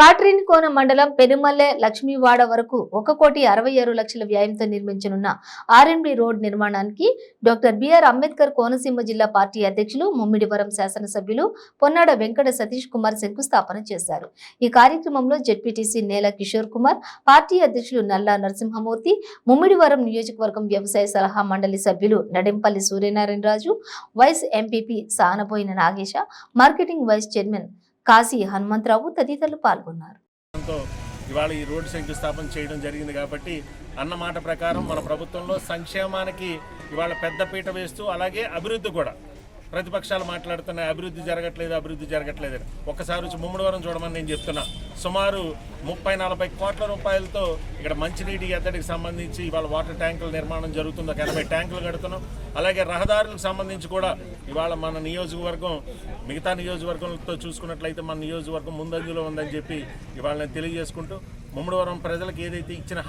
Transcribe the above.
కాట్రేనికోన మండలం పెనుమల్లె లక్ష్మీవాడ వరకు ఒక కోటి అరవై ఆరు లక్షల వ్యయంతో నిర్మించనున్న ఆర్ఎండ్బి రోడ్ నిర్మాణానికి డాక్టర్ బిఆర్ అంబేద్కర్ కోనసీమ జిల్లా పార్టీ అధ్యక్షులు ముమ్మిడివరం శాసనసభ్యులు పొన్నాడ వెంకట సతీష్ కుమార్ శంకుస్థాపన చేశారు. ఈ కార్యక్రమంలో జెడ్పీటీసీ నేల కిషోర్ కుమార్ పార్టీ అధ్యక్షులు నల్లా నరసింహమూర్తి ముమ్మిడివరం నియోజకవర్గం వ్యవసాయ సలహా మండలి సభ్యులు Nadimpalli Suryanarayanaraju vice MPP Sanaboina Nagesha marketing vice chairman Kasi Hanumantharao తదితరులు పాల్గొన్నారు. ఇవాళ ఈ రోడ్డు శంకుస్థాపన చేయడం జరిగింది కాబట్టి అన్న మాట ప్రకారం మన ప్రభుత్వంలో సంక్షేమానికి ఇవాళ పెద్దపీట వేస్తూ అలాగే అభివృద్ధి కూడా ప్రతిపక్షాలు మాట్లాడుతున్నాయి అభివృద్ధి జరగట్లేదు అభివృద్ధి జరగట్లేదు అని. ఒక్కసారి వచ్చి ముమ్మడివరం చూడమని నేను చెప్తున్నా. సుమారు ముప్పై నలభై కోట్ల రూపాయలతో ఇక్కడ మంచినీటి ఎద్దడికి సంబంధించి ఇవాళ వాటర్ ట్యాంకుల నిర్మాణం జరుగుతుంది. ఒక ఎనభై ట్యాంకులు కడుతున్నాం. అలాగే రహదారులకు సంబంధించి కూడా ఇవాళ మన నియోజకవర్గం మిగతా నియోజకవర్గంతో చూసుకున్నట్లయితే మన నియోజకవర్గం ముందంజలో ఉందని చెప్పి ఇవాళ నేను తెలియజేసుకుంటూ ముమ్మడివరం ప్రజలకు ఏదైతే ఇచ్చిన